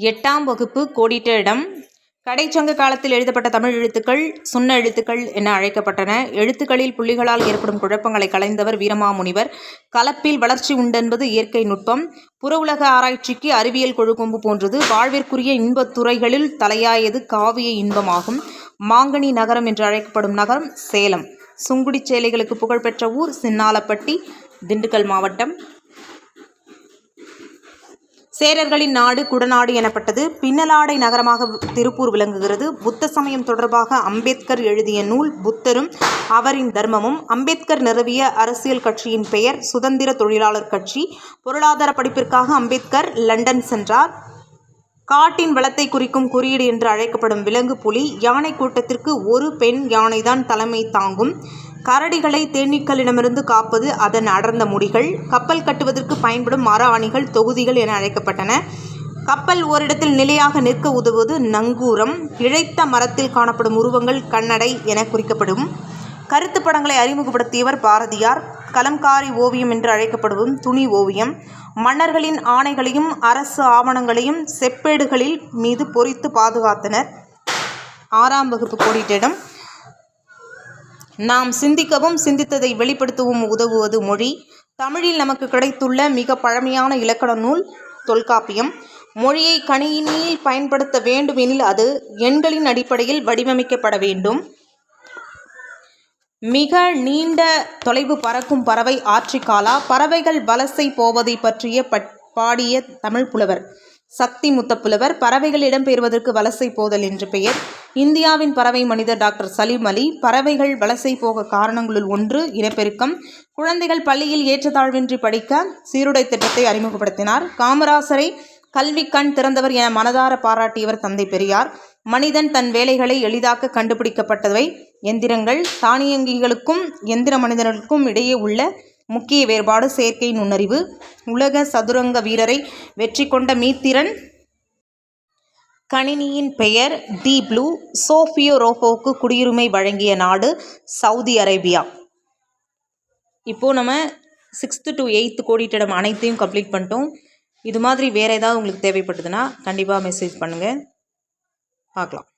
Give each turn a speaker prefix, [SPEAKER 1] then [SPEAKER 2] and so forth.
[SPEAKER 1] எட்டாம் வகுப்பு கோடிட்ட இடம். கடைச்சங்க காலத்தில் எழுதப்பட்ட தமிழ் எழுத்துக்கள் சுண்ண எழுத்துக்கள் என அழைக்கப்பட்டன. எழுத்துக்களில் புள்ளிகளால் ஏற்படும் குழப்பங்களை களைந்தவர் வீரமாமுனிவர் கலப்பில் வளர்ச்சி உண்டென்பது இயற்கை நுட்பம். புற உலக ஆராய்ச்சிக்கு அறிவியல் கொழுக்கொம்பு போன்றது. வாழ்விற்குரிய இன்பத் துறைகளில் தலையாயது காவிய இன்பமாகும். மாங்கனி நகரம் என்று அழைக்கப்படும் நகரம் சேலம். சுங்குடி சேலைகளுக்கு புகழ்பெற்ற ஊர் சின்னாலப்பட்டி திண்டுக்கல் மாவட்டம். சேரர்களின் நாடு குடநாடு எனப்பட்டது. பின்னலாடை நகரமாக திருப்பூர் விளங்குகிறது. புத்த சமயம் தொடர்பாக அம்பேத்கர் எழுதிய நூல் புத்தரும் அவரின் தர்மமும். அம்பேத்கர் நிறுவிய அரசியல் கட்சியின் பெயர் சுதந்திர தொழிலாளர் கட்சி. பொருளாதார படிப்பிற்காக அம்பேத்கர் லண்டன் சென்றார். காட்டின் வளத்தை குறிக்கும் குறியீடு என்று அழைக்கப்படும் விலங்கு புலி யானை கூட்டத்திற்கு ஒரு பெண் யானைதான் தலைமை தாங்கும். கரடிகளை தேனீக்களிடமிருந்து காப்பது அதன் அடர்ந்த முடிகள். கப்பல் கட்டுவதற்கு பயன்படும் மர அணிகள் தொகுதிகள் என அழைக்கப்பட்டன. கப்பல் ஓரிடத்தில் நிலையாக நிற்க உதவுவது நங்கூரம். இழைத்த மரத்தில் காணப்படும் உருவங்கள் கண்ணடை என குறிக்கப்படும். கருத்து படங்களை அறிமுகப்படுத்தியவர் பாரதியார். கலம்காரி ஓவியம் என்று அழைக்கப்படுவதும் துணி ஓவியம். மன்னர்களின் ஆணைகளையும் அரசு ஆவணங்களையும் செப்பேடுகளில் மீது பொறித்து பாதுகாத்தனர். ஆறாம் வகுப்பு கோடிட்டிடம் நாம் சிந்திக்கவும் சிந்தித்ததை வெளிப்படுத்தவும் உதவுவது மொழி. தமிழில் நமக்கு கிடைத்துள்ள மிக பழமையான இலக்கண நூல் தொல்காப்பியம். மொழியை கணினியில் பயன்படுத்த வேண்டுமெனில் அது எண்களின் அடிப்படையில் வடிவமைக்கப்பட வேண்டும். மிக நீண்ட தொலைவு பறக்கும் பறவை ஆற்றிக்காலா. பறவைகள் வலசை போவதை பற்றிய பட் பாடிய தமிழ் புலவர். சக்தி முத்தப்புலவர் பறவைகள் பெறுவதற்கு வலசை போதல் என்று பெயர். இந்தியாவின் பறவை மனிதர் டாக்டர் சலீம் அலி பறவைகள் வலசை போக காரணங்களுள் ஒன்று இனப்பெருக்கம். குழந்தைகள் பள்ளியில் ஏற்றத்தாழ்வின்றி படிக்க சீருடை திட்டத்தை அறிமுகப்படுத்தினார். காமராசரை கல்வி கண் திறந்தவர் என மனதார பாராட்டியவர் தந்தை பெரியார். மனிதன் தன் வேலைகளை எளிதாக்க கண்டுபிடிக்கப்பட்டவை. எந்திரங்கள் தானியங்கிகளுக்கும் எந்திர மனிதர்களுக்கும் இடையே உள்ள முக்கிய வேறுபாடு செயற்கை நுண்ணறிவு உலக சதுரங்க வீரரை வெற்றி கொண்ட மீத்திரன் கணினியின் பெயர் டி ப்ளூ சோஃபியோ ரோஃபோவுக்கு குடியுரிமை வழங்கிய நாடு சவுதி அரேபியா. இப்போது நம்ம சிக்ஸ்த்து டு எயித்து கோடிட்டிடம் அனைத்தையும் கம்ப்ளீட் பண்ணிட்டோம். இது மாதிரி வேறு ஏதாவது உங்களுக்கு தேவைப்பட்டதுன்னா கண்டிப்பாக மெசேஜ் பண்ணுங்கள் பார்க்கலாம்.